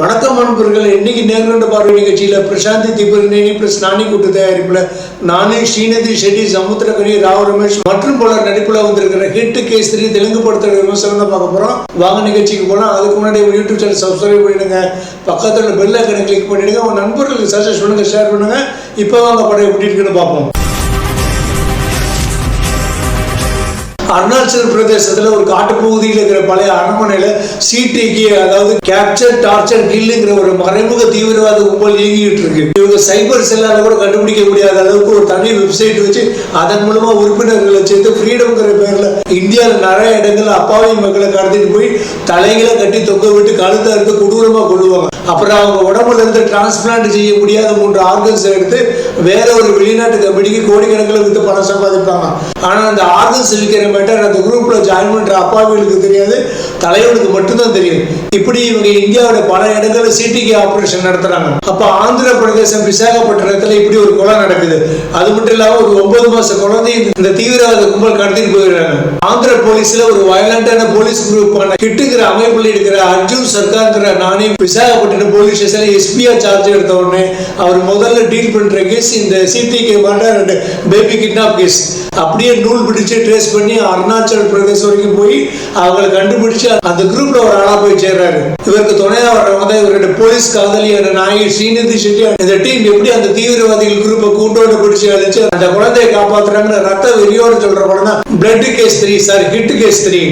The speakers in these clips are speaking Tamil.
வணக்கம் அன்பர்கள். இன்னைக்கு நேர்கொண்ட பார்வை நிகழ்ச்சியில் பிரசாந்தி திபுரினேனி பிளஸ் நானி கூட்டு தயாரிப்பில் நானே ஸ்ரீநதி ஷெட்டி சமுத்திரகனி ராவ் ரமேஷ் மற்றும் பலர் நடிப்புல வந்திருக்கிற ஹிட் கேசரி தெலுங்கு படத்தோட விமர்சனம் தான் பார்க்க போகிறோம் வாங்க நிகழ்ச்சிக்கு போனால் அதுக்கு முன்னாடி ஒரு யூடியூப் சேனல் சப்ஸ்கிரைப் பண்ணிடுங்க. பக்கத்தில் பெல் ஐக்கனை கிளிக் பண்ணிடுங்க. உங்கள் நண்பர்களுக்கு சஜஸ்ட் பண்ணுங்கள் ஷேர் பண்ணுங்கள் இப்போ வாங்க படம் எப்படி இருக்குன்னு பார்ப்போம். அருணாச்சல் பிரதேசத்துல ஒரு காட்டுப்பகுதியில் இருக்கிற பழைய அரண்மனையில சிடிகே அதாவது கேப்சர் டார்ச்சர் கில்லுங்கிற ஒரு மறைமுக தீவிரவாத கும்பல் இயங்கிட்டு இருக்கு. இவங்க சைபர் செல்லால கூட கண்டுபிடிக்க முடியாத அளவுக்கு ஒரு தனி வெப்சைட் வச்சு அதன் மூலமா உறுப்பினர்களை சேர்த்து ஃப்ரீடம்ங்கிற பேர்ல இந்தியாவில் நிறைய இடங்கள்ல அப்பாவி மக்களை கடத்திட்டு போய் தலைகளை கட்டி தொங்க விட்டு கழுத்தை அறுத்து கொடூரமா கொள்ளுவாங்க அப்புறம் அவங்க உடம்புல இருந்து டிரான்ஸ்பிளான்ட் செய்ய முடியாத மூன்று ஆர்கன்ஸ் எடுத்து வேற ஒரு வெளிநாட்டு கம்பெனிக்கு கோடிக்கணக்கில் வித்து பணம் சம்பாதிப்பாங்க. ஆனால் அந்த ஆர்கன்ஸ் விற்கிற மேட்டர் அந்த குரூப்பில் ஜாயின் பண்ணுற அப்பாவிகளுக்கு தெரியாது தலைவனுக்கு மட்டும்தான் தெரியும். இப்படி இவங்க இந்தியாவோட பல இடங்களில் சிடிகே ஆபரேஷன் நடத்துறாங்க. அப்போ ஆந்திர பிரதேசம் விசாகப்பட்டினத்தில் இப்படி ஒரு கொலை நடக்குது. அது மட்டும் இல்லாமல் ஒரு ஒன்பது மாச குழந்தை இந்த தீவிரவாத கும்பல் கடத்திட்டு போயிடுறாங்க. ஆந்திர போலீஸ்ல ஒரு வயலண்டான போலீஸ் குரூப்பான கிட்டுங்கிற அமைப்பில் இருக்கிற அர்ஜுன் சர்க்கார்ங்கிற நானே விசாகப்பட்டினம் போலீஸ் ஸ்டேஷன்ல எஸ்பியா சார்ஜ் எடுத்த உடனே அவர் முதல்ல டீல் பண்ற கேஸ் கேஸ் இந்த CTK murder and baby kidnap case அப்படியே நூல் பிடிச்சு ட்ரேஸ் பண்ணி அருணாச்சல் பிரதேசம் வரைக்கும் போய் அவங்களை கண்டுபிடிச்சு அந்த குரூப்ல ஒரு ஆளா போய் சேர்றாரு. இவருக்கு துணையா வர்றவங்க தான் இவருடைய போலீஸ் காதலியான நாயகி ஸ்ரீநிதி செட்டி இந்த டீம் எப்படி அந்த தீவிரவாதிகள் குரூப்பை கூட்டோட பிடிச்சு அழிச்சு அந்த குழந்தையை காப்பாத்துறாங்கன்னு ரத்த வெறியோட சொல்ற படம் தான். Blood case three sorry hit case three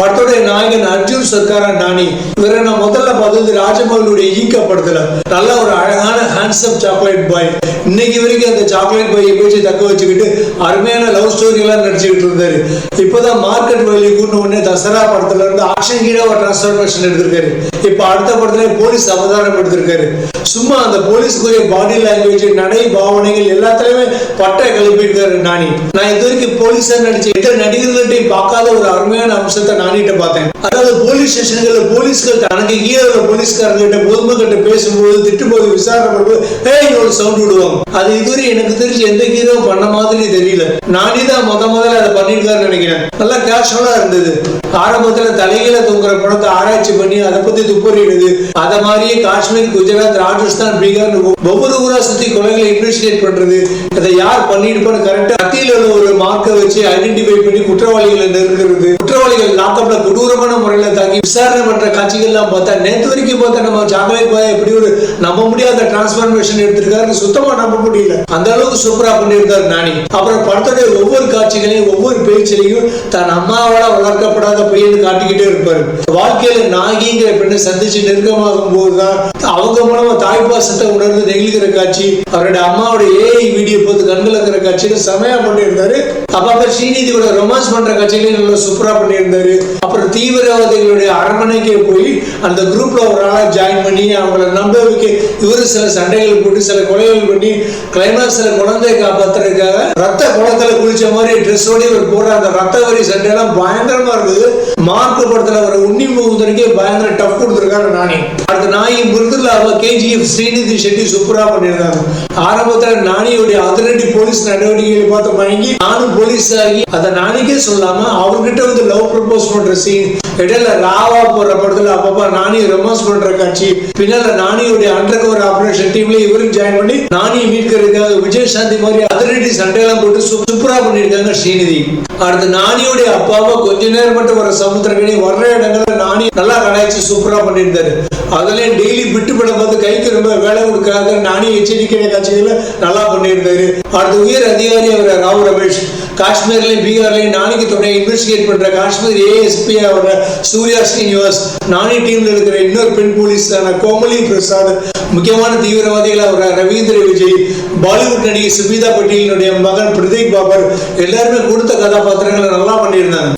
படத்துடைய நாயகன் அர்ஜுன் சர்க்காரா நானி இவரை நான் முதல்ல பார்த்தது ராஜமௌலியுடைய ஈக்க படத்துல நல்ல ஒரு அழகான ஹேண்ட்ஸம் சாக்லேட் பாய் இன்னைக்கு வரைக்கும் அந்த சாக்லேட் பாயை பேச்சு தக்க வச்சுக்கிட்டு அருமையான லவ் ஸ்டோரி எல்லாம் நடிச்சுக்கிட்டு இருந்தாரு. இப்பதான் மார்க்கெட் வேல்யூ கூட்டின உடனே தசரா படத்துல இருந்து ஆக்ஷன் ஹீரோவா டிரான்ஸ்ஃபர்மேஷன் எடுத்திருக்காரு. இப்ப அடுத்த படத்துல போலீஸ் அவதாரம் எடுத்திருக்காரு சும்மா அந்த போலீஸ்க்குரிய பாடி லாங்குவேஜ் நடை பாவனைகள் எல்லாத்துலயுமே பட்டை கிளப்பியிருக்காரு நானி நான் இது வரைக்கும் போலீஸா நடிச்ச எத்தனை நடிகர்கள்ட்டையும் பார்க்காத ஒரு அருமையான அம்சத்தை நான் நானிட்ட பார்த்தேன். அதாவது போலீஸ் ஸ்டேஷன்கள்ல போலீஸ்கள் தனக்கு கீழே உள்ள போலீஸ்காரங்கிட்ட பொதுமக்கிட்ட பேசும்போது திட்டும்போது விசாரணை பண்ணும்போது ஏய் ஒரு சவுண்ட் விடுவாங்க. அது இதுவரை எனக்கு தெரிஞ்சு எந்த ஹீரோ பண்ண மாதிரி தெரியல. நானே தான் முத முதல்ல அதை பண்ணிருக்காருன்னு நினைக்கிறேன். நல்லா கேஷுவலா இருந்தது. ஆரம்பத்துல தலைகீழ தூங்குற படத்தை ஆராய்ச்சி பண்ணி அதை பத்தி துப்பறிடுது அத மாதிரியே காஷ்மீர் குஜராத் ராஜஸ்தான் பீகார் ஒவ்வொரு ஊரா சுத்தி கொலைகளை இன்வெஸ்டிகேட் பண்றது. அதை யார் பண்ணிருப்பான்னு கரெக்டா கத்தியில ஒரு மார்க்கை வச்சு ஐடென்டிஃபை பண்ணி குற்றவாளிகளை நெருக்கிறது குற்றவாளிகள் லாக்அப்ல கொடூரமான முறையில தாக்கி விசாரணை பண்ற காட்சிகள்லாம் பார்த்தா நேற்று வரைக்கும் பார்த்தா நம்ம சாக்லேட் பாய் எப்படி ஒரு நம்ப முடியாத டிரான்ஸ்பார்மேஷன் எடுத்திருக்காரு சுத்தமா நம்ப முடியல. அந்த அளவுக்கு சூப்பரா பண்ணியிருக்காரு நானி. அப்புறம் படத்துடைய ஒவ்வொரு காட்சிகளையும் ஒவ்வொரு பேச்சிலையும் தன் அம்மாவோட வளர்க்கப்படாத பையன் காட்டிக்கிட்டே இருப்பாரு. வாழ்க்கையில நாகிங்கிற பெண்ணை சந்திச்சு நெருக்கமாகும் போதுதான் அவங்க மூலமா தாய் பாசத்தை உணர்ந்து நெகிழ்கிற காட்சி அவருடைய அம்மாவோட ஏஐ வீடியோ போது கண்கள் இருக்கிற காட்சியில செமையா பண்ணியிருந்தாரு. அப்ப ஸ்ரீநிதியோட ரொமான்ஸ் பண்ற காட்சிகளையும் நல்லா சூப்பரா பண்ணியிருந்தாரு. அப்புறம் தீவிரவாதிகளுடைய அரண்மனைக்கே போய் அந்த குரூப்ல ஒரு ஆளா ஜாயின் பண்ணி அவங்கள நம்ப வைக்க இவரு சில சண்டைகள் போட்டு சில கொலைகள் பண்ணி கிளைமாக்ஸ்ல குழந்தையை காப்பாத்துறதுக்காக ரத்த குளத்துல குளிச்ச மாதிரி ட்ரெஸ்ஸோட இவர் போடுற அந்த ரத்த வரி சண்டையெல்லாம் பயங்கரமா இருக்குது. மார்க் படத்துல வர உன்னி முகுந்தனுக்கே பயங்கர டஃப் கொடுத்துருக்காரு நானி அடுத்த நாய் மிருதுல அவ கேஜிஎஃப் ஸ்ரீநிதி செட்டி சூப்பரா பண்ணியிருந்தாங்க ஆரம்பத்துல நானியோடைய அதிரடி போலீஸ் நடவடிக்கைகளை பார்த்து மயங்கி நானும் போலீஸ் ஆகி அதை நானிக்கே சொல்லாம அவர்கிட்ட வந்து லவ் ப்ரப்போஸ் பண்ற சீன் இடையில ராவா போற படத்துல அப்பப்ப நானி ரொமான்ஸ் பண்ற காட்சி. பின்னால நானியோடைய அண்டர் கவர் ஆபரேஷன் டீம்ல இவரும் ஜாயின் பண்ணி நானியை மீட்கிறதுக்காக விஜய் சாந்தி மாதிரி அதிரடி சண்டையெல்லாம் போட்டு சூப்பரா பண்ணியிருக்காங்க ஸ்ரீநிதி. அடுத்து நானியோடைய அப்பாவை கொஞ்ச நேரம் மட்டும் வர சமுத்திரக்கணி வர்ற இடங்கள்ல நானி நல்லா கலாய்ச்சி சூப்பரா பண்ணியிருந்தாரு. அதுலயும் டெய்லி விட்டு படம் பார்த்து கைக்கு ரொம்ப வேலை கொடுக்காத நானி எச்சரிக்கை காட்சிகளை நல்லா பண்ணியிருந்தாரு. அடுத்து உயர் அதிகாரி அவர் ராவ் ரமேஷ். காஷ்மீர்லயும் பீகார்லயும் நானிக்கு துணை இன்வெஸ்டிகேட் பண்ற காஷ்மீர் ஏ ஏஎஸ்பி அவர் சூர்யா ஸ்ரீனிவாஸ் நானி டீம்ல இருக்கிற இன்னொரு பெண் போலீஸான கோமலி பிரசாத் முக்கியமான தீவிரவாதிகள் அவர் ரவீந்திர விஜய் பாலிவுட் நடிகை சுமிதா பட்டேலினுடைய மகன் பிரதீப் பாபர் எல்லாருமே கொடுத்த கதாபாத்திரங்களை நல்லா பண்ணியிருந்தாங்க.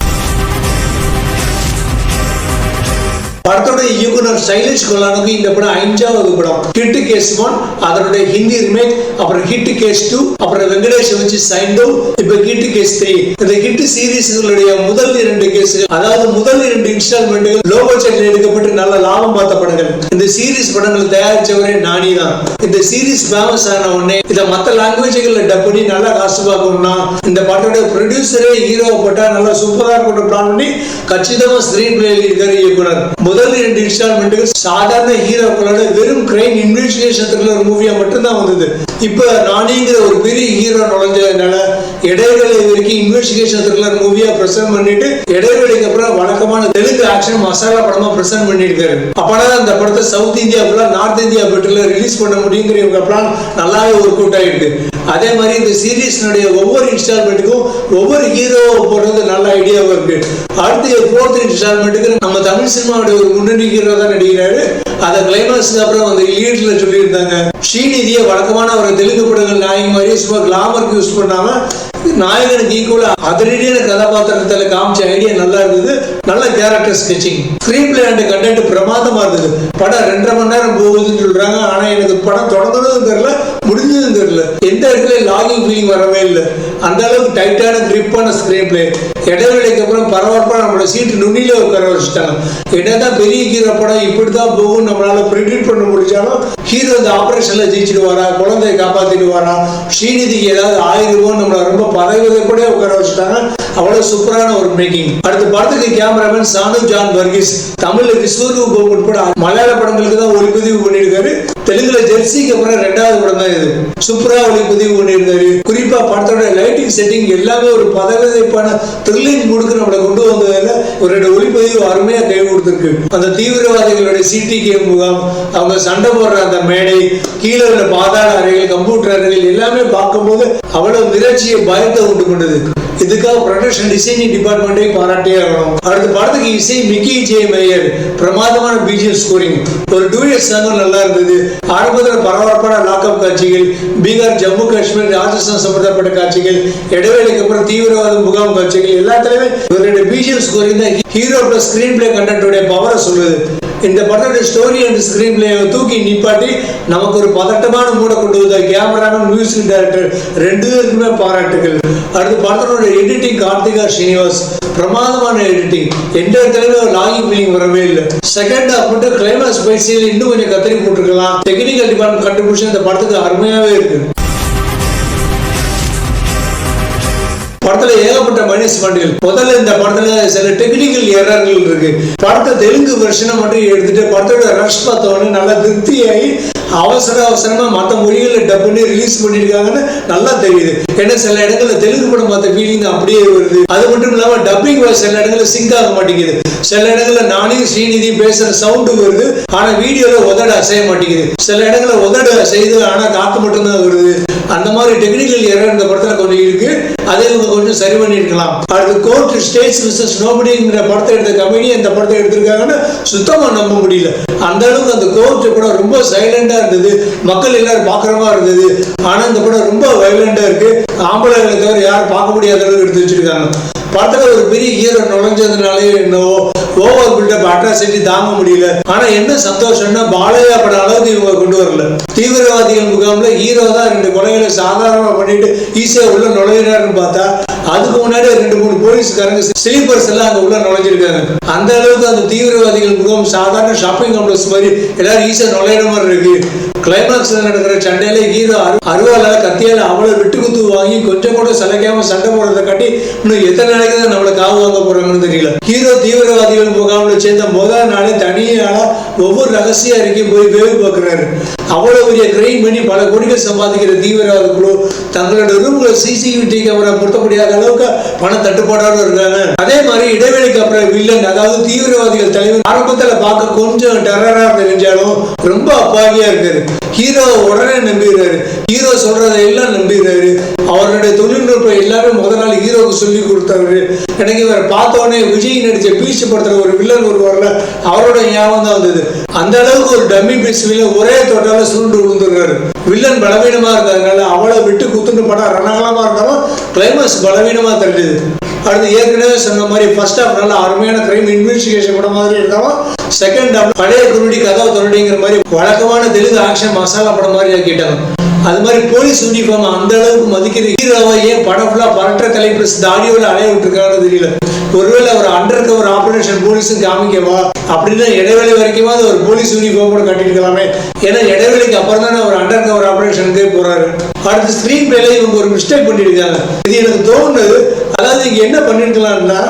படத்தோட இயக்குனர் சைலேஷ் கொலானுக்கு இந்த படம் அஞ்சாவது படம். ஹிட் கேஸ் ஒன் அதனுடைய ஹிந்தி ரிமேக் அப்புறம் ஹிட் கேஸ் டூ அப்புறம் வெங்கடேஷ் வச்சு சைண்டோ இப்ப ஹிட் கேஸ் த்ரீ இந்த ஹிட் சீரீஸ்களுடைய முதல் இரண்டு கேஸ் அதாவது முதல் இரண்டு இன்ஸ்டால்மெண்ட்டுகள் லோ பட்ஜெட்ல எடுக்கப்பட்டு நல்ல லாபம் பார்த்த படங்கள். இந்த சீரிஸ் படங்கள் தயாரிச்சவரே நானி தான். இந்த சீரிஸ் ஃபேமஸ் ஆன உடனே இதை மத்த லாங்குவேஜ்கள்ல டப் பண்ணி நல்லா காசு பார்க்கணும்னா இந்த படத்தோட ப்ரொடியூசரே ஹீரோ போட்டா நல்லா சூப்பரா இருக்கணும் பிளான் பண்ணி கச்சிதமா ஸ்கிரீன் பிளே எழுதியிருக்காரு இயக்குனர். முதல் இரண்டு இன்ஸ்டால்மெண்ட்டுகள் சாதாரண ஹீரோக்களோட வெறும் கிரைம் இன்வெஸ்டிகேஷன் ஒரு மூவியா மட்டும்தான் வந்தது. இப்ப நானிங்கிற ஒரு பெரிய ஹீரோ நுழைஞ்சதுனால இடைவேளை வரைக்கும் இன்வெஸ்டிகேஷன் த்ரில்லர் மூவியா பிரசன்ட் பண்ணிட்டு இடைவேளைக்கு அப்புறம் வழக்கமான தெலுங்கு ஆக்ஷன் மசாலா படமா பிரசன்ட் பண்ணிருக்காரு அப்பனா அந்த படத்தை சவுத் இந்தியா ஃபுல்லா நார்த் இந்தியா பெட்டர்ல ரிலீஸ் பண்ண முடியுங்கிற இவங்க பிளான் நல்லாவே ஒர்க் அவுட் ஆயிருக்கு. அதே மாதிரி இந்த சீரீஸ்னுடைய ஒவ்வொரு இன்ஸ்டால்மெண்ட்டுக்கும் ஒவ்வொரு ஹீரோவை போடுறது நல்ல ஐடியாவும் இருக்கு. அடுத்து ஃபோர்த் இன்ஸ்டால்மெண்ட்டுக்கு நம்ம தமிழ் சினிமாவுடைய ஒரு முன்னணி ஹீரோ தான் நடிக்கிறாரு. அதை கிளைமாக்ஸ்க்கு அப்புறம் வந்து லீட்ல சொல்லியிருந்தாங்க. ஸ்ரீநிதியை வழக்கமான ஒரு தெலுங்கு படங்கள் நாயகி மாதிரி சும்மா கிளாமருக்கு யூஸ் பண்ணாம நாயகனுக்கு ஈக்குவலா அதிரடியான கதாபாத்திரத்துல காமிச்ச ஐடியா நல்லா இருந்தது. நல்ல character sketching screenplay and content பிரமாதமா இருந்தது. படம் ரெண்டரை மணி நேரம் போகுதுன்னு சொல்றாங்க. ஆனா எனக்கு படம் தொடங்குனதும் தெரியல முடிஞ்சதும் தெரியல. எந்த இடத்துல லாகிங் ஃபீலிங் வரவே இல்லை. அந்த அளவுக்கு டைட்டான கிரிப்பான ஸ்கிரீன் பிளே இடைவேளைக்கு அப்புறம் பரபரப்பாக நம்மளோட சீட்டு நுண்ணில உட்கார வச்சுட்டாங்க. என்னதான் பெரிய ஹீரோ படம் இப்படி தான் போகும் நம்மளால ப்ரிடிக்ட் பண்ண முடிச்சாலும் ஹீரோ இந்த ஆப்ரேஷனில் ஜெயிச்சிடுவாரா குழந்தைய காப்பாத்திடுவாரா ஸ்ரீநிதிக்கு ஏதாவது ஆயிருவோம் நம்மளை ரொம்ப பதவி கூட உட்கார வச்சுட்டாங்க. அவ்வளவு சூப்பரான ஒரு மேக்கிங் அடுத்த படத்துக்கு கேமராமேன் சானு ஜான் வர்கீஸ். தமிழ்ல விஸ்வரூப் உட்பட மலையாள படங்களுக்கு தான் ஒளிப்பதிவு பண்ணியிருக்காரு. தெலுங்குல ஜெர்சிக்கு அப்புறம் ரெண்டாவது படம் தான் இது. சூப்பரா ஒளிப்பதிவு பண்ணியிருந்தாரு. குறிப்பா படத்தோட லைட்டிங் செட்டிங் எல்லாமே ஒரு பதவிப்பான த்ரில்லிங் மூடுக்கு நம்மளை கொண்டு வந்ததுல ஒரு ரெண்டு ஒளிப்பதிவு அருமையா கை கொடுத்துருக்கு. அந்த தீவிரவாதிகளுடைய சிடி கேம் முகாம் அவங்க சண்டை போடுற அந்த மேடை கீழே உள்ள பாதாள அறைகள் கம்ப்யூட்டர் அறைகள் எல்லாமே பார்க்கும்போது அவ்வளவு மிரட்சியை பயத்தை உண்டு கொண்டது. இதுக்காக ப்ரொடக்ஷன் டிசைனிங் டிபார்ட்மெண்ட்டையும் பாராட்டே ஆகணும். அடுத்த படத்துக்கு இசை மிக்கி ஜே மேயர் பிரமாதமான பிஜிஎம் ஸ்கோரிங் ஒரு டூயட் சாங்கும் நல்லா இருந்தது. ஆரம்பத்தில் பரபரப்பான லாக்அப் காட்சிகள் பீகார் ஜம்மு காஷ்மீர் ராஜஸ்தான் சம்பந்தப்பட்ட காட்சிகள் இடைவேளைக்கு அப்புறம் தீவிரவாத முகாம் காட்சிகள் எல்லாத்துலயுமே ஒரு ரெண்டு பிஜிஎம் ஸ்கோரிங் தான் hero plus screen play content பவரை சொல்லுது. இந்த படத்தோட ஸ்டோரி அண்ட் ஸ்கிரீன் பிளேயை தூக்கி நிப்பாட்டி நமக்கு ஒரு பதட்டமான மூட கொண்டு வந்த கேமராமேன் மியூசிக் டைரக்டர் ரெண்டு பேருக்குமே பாராட்டுகள். அடுத்து படத்தோட எடிட்டிங் கார்த்திகா ஸ்ரீனிவாஸ் பிரமாதமான எடிட்டிங் எந்த இடத்துலயுமே லாகி ஃபீலிங் வரவே இல்லை. செகண்ட் ஹாஃப் மட்டும் கிளைமேக்ஸ் பயிற்சியில் இன்னும் கொஞ்சம் கத்திரி போட்டுருக்கலாம். டெக்னிக்கல் டிபார்ட்மெண்ட் கண்டுபிடிச்சு இந்த படத்துக்கு அருமையாகவே இருக்கு. படத்துல ஏகப்பட்ட மனிஷ் பாயிண்ட்கள் முதல்ல இந்த படத்துல சில டெக்னிக்கல் எரர்கள் இருக்கு. படத்தை தெலுங்கு வெர்ஷனை மட்டும் எடுத்துட்டு படத்தோட ரஷ் பார்த்தோன்னு நல்லா திருப்தியாகி அவசர அவசரமா மற்ற மொழிகளில் டப்புன்னு ரிலீஸ் பண்ணிருக்காங்கன்னு நல்லா தெரியுது. ஏன்னா சில இடங்கள்ல தெலுங்கு படம் பார்த்த ஃபீலிங் அப்படியே வருது. அது மட்டும் இல்லாம டப்பிங் சில இடங்கள்ல சிங்க் ஆக மாட்டேங்குது. சில இடங்கள்ல நானே ஸ்ரீநிதி பேசுற சவுண்டு வருது. ஆனா வீடியோல உதட அசைய மாட்டேங்குது. சில இடங்கள்ல உதட அசையுது ஆனா காத்து மட்டும்தான் வருது. அந்த மாதிரி டெக்னிக்கல் எரர் இந்த படத்துல கொஞ்சம் இருக்கு. அதை இவங்க கொஞ்சம் சரி பண்ணிருக்கலாம் அடுத்து கோர்ட் ஸ்டேட்ஸ் மிஸ்ஸஸ் நோபடிங்கிற படத்தை எடுத்த கம்பெனி இந்த படத்தை எடுத்திருக்காங்கன்னு சுத்தமா நம்ப முடியல. அந்த அளவுக்கு அந்த கோர்ட் படம் ரொம்ப சைலண்டா இருந்தது. மக்கள் எல்லாரும் பாக்குறமா இருந்தது. ஆனா இந்த படம் ரொம்ப வைலண்டா இருக்கு. ஆம்பளைகளை தவிர யாரும் பார்க்க முடியாத அளவுக்கு எடுத்து வச்சிருக்காங்க. படத்துல ஒரு பெரிய ஹீரோ நுழைஞ்சதுனாலே என்னவோ ஓவர் பில்டப் அட்ராசிட்டி தாங்க முடியல. ஆனா என்ன சந்தோஷம்னா பாலையா பட அளவுக்கு இவங்க கொண்டு வரல. தீவிரவாதிகள் முகாம்ல ஹீரோ தான் ரெண்டு கொலைகளை சாதாரணமா பண்ணிட்டு ஈஸியா உள்ள நுழையிறாருன்னு பார்த்தா அதுக்கு முன்னாடி ரெண்டு மூணு போலீஸ்காரங்க ஸ்லீப்பர்ஸ் எல்லாம் அங்க உள்ள நுழைஞ்சிருக்காங்க. அந்த அளவுக்கு அந்த தீவிரவாதிகள் முகாம் சாதாரண ஷாப்பிங் காம்ப்ளெக்ஸ் மாதிரி எல்லாரும் ஈஸியா நுழையிற மாதிரி இருக்கு. கிளைமாக்ஸ்ல நடக்கிற சண்டையில ஹீரோ அருவால கத்தியால அவ்வளவு விட்டு குத்து வாங்கி கொஞ்சம் கூட சலைக்காம சண்டை போடுறதை காட்டி இன்னும் எத்தனை நாளைக்கு தான் நம்மளை காவு வாங்க போறாங்கன்னு தெரியல. ஹீரோ தீவிரவாதிகள் முகாமில் சேர்ந்த முதல் நாளே தனியாளா ஒவ்வொரு ரகசிய அறிக்கை போய் வேவு பார்க்கிறாரு. அவ்வளவு பெரிய கிரைம் பண்ணி பல கோடிகள் சம்பாதிக்கிற தீவிரவாத குழு தங்களோட ரூம்ல சிசிடிவி கேமரா பொருத்தப்படியாக அளவுக்கு பண தட்டுப்பாடோட இருக்காங்க அதே மாதிரி இடைவெளிக்கு அப்புறம் வில்லன் அதாவது தீவிரவாதிகள் தலைவர் ஆரம்பத்துல பார்க்க கொஞ்சம் டெரரா தெரிஞ்சாலும் ரொம்ப அப்பாவியா இருக்காரு. ஹீரோ உடனே நம்பிடுறாரு. ஹீரோ சொல்றதை எல்லாம் நம்பிடுறாரு. அவருடைய தொழில்நுட்பம் எல்லாரும் முதல் நாள் ஹீரோவுக்கு சொல்லி கொடுத்தாரு எனக்கு இவர் பார்த்தோடனே விஜய் நடிச்ச பீச்சு படத்துல ஒரு வில்லன் ஒரு வரல அவரோட ஞாபகம் தான் வந்தது. அந்த அளவுக்கு ஒரு டம்மி பீஸ் வில்லன் ஒரே தொட்டால சுருண்டு விழுந்துருக்காரு. வில்லன் பலவீனமா இருந்ததுனால அவளை விட்டு குத்துட்டு படம் ரணகலமா இருந்தாலும் கிளைமேக்ஸ் பலவீனமா தள்ளுது அடுத்து ஏற்கனவே சொன்ன மாதிரி ஃபர்ஸ்ட் ஹாஃப் நல்ல அருமையான கிரைம் இன்வெஸ்டிகேஷன் படம் மாதிரி இருந்தாலும் செகண்ட் ஹாஃப் பழைய குருடி கதவை தொரடிங்கிற மாதிரி வழக்கமான தெலுங்கு ஆக்ஷன் மசாலா படம் மாதிரி ஆக்கிட்டாங்க. அது மாதிரி போலீஸ் யூனிஃபார்ம் அந்த அளவுக்கு மதிக்கிற ஹீரோவை ஏன் படம் ஃபுல்லா பரட்ட கலை பிளஸ் தாடியோட அலைய விட்டுருக்காங்கன்னு தெரியல. ஒருவேளை அவர் அண்டர் கவர் ஆபரேஷன் போலீஸும் காமிக்கவா அப்படின்னா இடைவெளி வரைக்குமாவது ஒரு போலீஸ் யூனிஃபார்ம் கூட கட்டிருக்கலாமே ஏன்னா இடைவெளிக்கு அப்புறம் தானே ஒரு அண்டர் கவர் ஆபரேஷனுக்கே போறாரு. அடுத்து ஸ்கிரீன் பிளேல இவங்க ஒரு மிஸ்டேக் பண்ணிருக்காங்க இது எனக்கு தோணுது அதாவது இங்க என்ன பண்ணிருக்கலாம்னா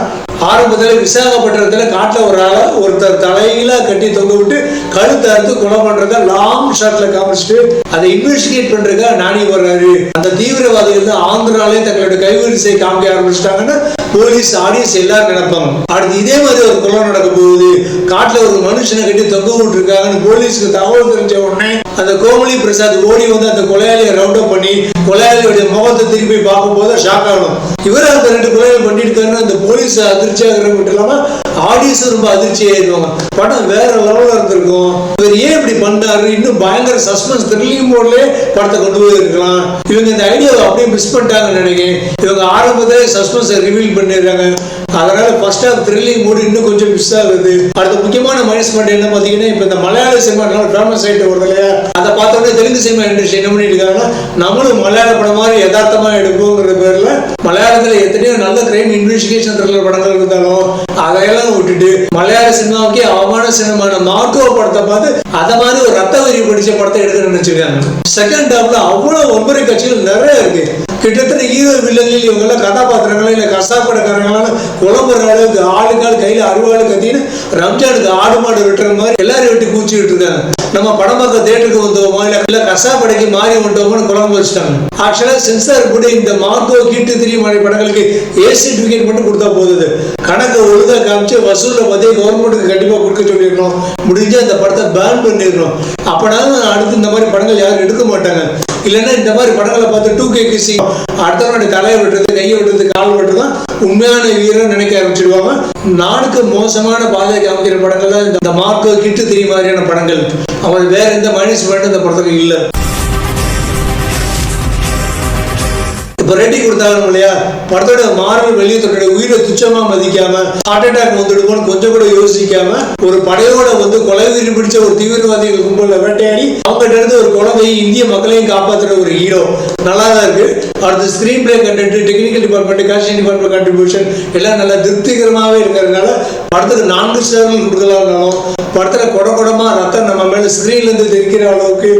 ஆரம்பத்தில் விசாகப்பட்டினத்துல காட்டில் ஒரு ஆளை ஒருத்தர் தலையில கட்டி தொங்க விட்டு கழுத்தை அறுத்து கொலை பண்றத லாங் ஷாட்ல காமிச்சிட்டு அதை இன்வெஸ்டிகேட் பண்றதுக்காக நாணி வர்றாரு. அந்த தீவிரவாதிகள் தான் ஆந்திராலே தங்களுடைய கைவரிசை காமிக்க ஆரம்பிச்சிட்டாங்கன்னு போலீஸ் ஆடியன்ஸ் எல்லாரும் நினைப்பாங்க அடுத்து இதே மாதிரி ஒரு கொலை நடக்க போகுது காட்டுல ஒரு மனுஷனை கட்டி தொங்க விட்டுருக்காங்கன்னு போலீஸ்க்கு தகவல் தெரிஞ்ச உடனே அந்த கோமலி பிரசாத் ஓடி வந்து அந்த கொலையாளியை ரவுண்ட் அப் பண்ணி கொலையாளியுடைய முகத்தை திருப்பி பார்க்கும் போது ஷாக் ஆகணும் இவர் அந்த ரெண்டு கொலைகள் பண்ணியிருக்காருன்னு அந்த போலீஸ் அதிர்ச்சியாக மட்டும் இல்லாம ஆடியன்ஸ் ரொம்ப அதிர்ச்சி ஆயிடுவாங்க படம் வேற லெவலில் இருந்திருக்கும். இவர் ஏன் இப்படி பண்ணாரு இன்னும் பயங்கர சஸ்பென்ஸ் த்ரில்லிங் மோட்லயே படத்தை கொண்டு போயிருக்கலாம். இவங்க இந்த ஐடியாவை அப்படியே மிஸ் பண்ணிட்டாங்கன்னு நினைக்கிறேன். இவங்க ஆரம்பத்திலே சஸ்பென்ஸை ரிவீல் करने लगे அதனால ஃபர்ஸ்ட் ஹாஃப் த்ரில்லிங் மூடு இன்னும் கொஞ்சம் மிஸ் ஆகுது. அடுத்த முக்கியமான மைனஸ் பாயிண்ட் என்ன பார்த்தீங்கன்னா இப்போ இந்த மலையாள சினிமா ஃபேமஸ் ஆகிட்டு வருது இல்லையா? அதை பார்த்தோன்னே தெலுங்கு சினிமா இண்டஸ்ட்ரி என்ன பண்ணிருக்காங்கன்னா நம்மளும் மலையாள படம் மாதிரி யதார்த்தமா எடுப்போங்கிற பேர்ல மலையாளத்துல எத்தனையோ நல்ல கிரைம் இன்வெஸ்டிகேஷன் த்ரில்லர் படங்கள் இருந்தாலும் அதையெல்லாம் விட்டுட்டு மலையாள சினிமாவுக்கே அவமான சினிமான மார்க்கோ படத்தை பார்த்து அதை மாதிரி ஒரு ரத்த வரி படிச்ச படத்தை எடுக்க நினைச்சிருக்காங்க. செகண்ட் ஹாஃப்ல அவ்வளவு ஒன்பது கட்சிகள் நிறைய இருக்கு. கிட்டத்தட்ட ஹீரோ வில்லனில் இவங்க எல்லாம் கதாபாத்திரங்களா இல்ல கசாப்படக்காரங்களாம் குழம்புற அளவுக்கு ஆளுக்கால் கையில அறுவாள் கத்தின்னு ரம்ஜானுக்கு ஆடு மாடு வெட்டுற மாதிரி எல்லாரும் வெட்டி கூச்சிக்கிட்டு இருக்காங்க. நம்ம படம் பார்க்க தேட்டருக்கு வந்தோமோ இல்ல இல்ல கசாப்படைக்கு மாறி வந்தோமோன்னு குழம்பு வச்சுட்டாங்க. ஆக்சுவலா சென்சார் கூட இந்த மார்க்கோ கீட்டு திரிய மாதிரி படங்களுக்கு ஏ சர்டிபிகேட் மட்டும் கொடுத்தா போகுது கணக்கு ஒழுங்கா காமிச்சு வசூலில் பத்தி கவர்மெண்ட்டுக்கு கண்டிப்பா கொடுக்க சொல்லிடணும் முடிஞ்சு அந்த படத்தை பேன் பண்ணிடணும். அப்போனாலும் அடுத்து இந்த மாதிரி படங்கள் யாரும் எடுக்க மாட்டாங்க. இல்லைன்னா இந்த மாதிரி படங்களை பார்த்து டூ கே கிசி அடுத்தவனுடைய தலையை வெட்டுறது கையை வெட்டுறது கால் வெட்டுறது உண்மையான வீரன் நினைக்க ஆரம்பிச்சிடுவாங்க நாடுக்கு மோசமான பாதை காமிக்கிற படங்கள் தான் இந்த மார்க்கு கிட்டு திரி மாதிரியான படங்கள். அவன் வேற எந்த மைனஸ் பாயிண்ட் இந்த படத்துக்கு இல்லை. இப்போ கொடுத்தாங்க இல்லையா? படத்தோட மாறல் வெளியே தன்னோட உயிரை துச்சமா மதிக்காம ஹார்ட் அட்டாக் வந்துடுமோன்னு கொஞ்சம் கூட யோசிக்காம ஒரு படையோட வந்து கொலை உயிர் பிடிச்ச ஒரு தீவிரவாதிகள் கும்பல வேட்டையாடி அவங்ககிட்ட இருந்து ஒரு குழந்தையை இந்திய மக்களையும் காப்பாத்துற ஒரு ஹீரோ நல்லா தான் இருக்கு. அடுத்து screenplay content technical department casting department contribution எல்லாம் நல்லா திருப்திகரமாகவே இருக்கிறதுனால படத்துக்கு நான்கு ஸ்டார்கள் கொடுக்கலாம்னாலும் படத்துல கொட கொடமா ரத்தம் நம்ம மேல ஸ்கிரீன்ல இருந்து தெரிக்கிற அளவுக்கு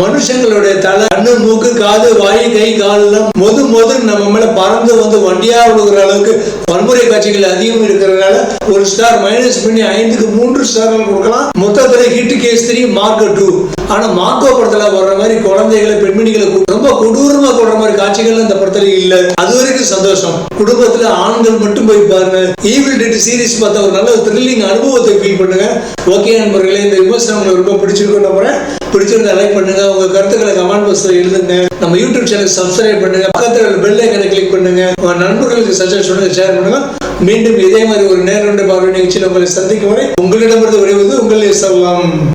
மனுஷங்களுடைய தலை கண்ணு மூக்கு காது வாய் கை காலெல்லாம் மொது மொது நம்ம மேல பறந்து வந்து வண்டியா விழுகிற அளவுக்கு வன்முறை காட்சிகள் அதிகம் இருக்கிறதுனால ஒரு ஸ்டார் மைனஸ் பண்ணி ஐந்துக்கு மூன்று ஸ்டார்கள் கொடுக்கலாம். மொத்தத்துல hit case three mark two ஆனா மாக்கோ படத்துல வர்ற மாதிரி குழந்தைகளை பெண்மணிகளை ரொம்ப கொடூரமா கொடுற மாதிரி காட்சிகள் அந்த படத்துல இல்ல. அது வரைக்கும் சந்தோஷம். குடும்பத்துல ஆண்கள் மட்டும் போய் பாருங்க. ஈவில் டெட் சீரீஸ் பார்த்த ஒரு நல்ல த்ரில்லிங் அனுபவத்தை ஃபீல் பண்ணுங்க. ஓகே நண்பர்களே இந்த விமர்சனம் உங்களுக்கு ரொம்ப பிடிச்சிருக்கும் நம்புறேன். பிடிச்சிருந்தா லைக் பண்ணுங்க. உங்க கருத்துக்களை கமெண்ட் பாக்ஸ்ல எழுதுங்க. நம்ம யூடியூப் சேனல் சப்ஸ்கிரைப் பண்ணுங்க. பக்கத்தில் பெல் ஐக்கனை கிளிக் பண்ணுங்க. உங்க நண்பர்களுக்கு சஜஸ்ட் பண்ணுங்க ஷேர் பண்ணுங்க. மீண்டும் இதே மாதிரி ஒரு நேரம் பார்வை நிகழ்ச்சியில் உங்களை சந்திக்கும் வரை உங்களிடமிருந்து விளைவது உங்களே சொல்லலாம்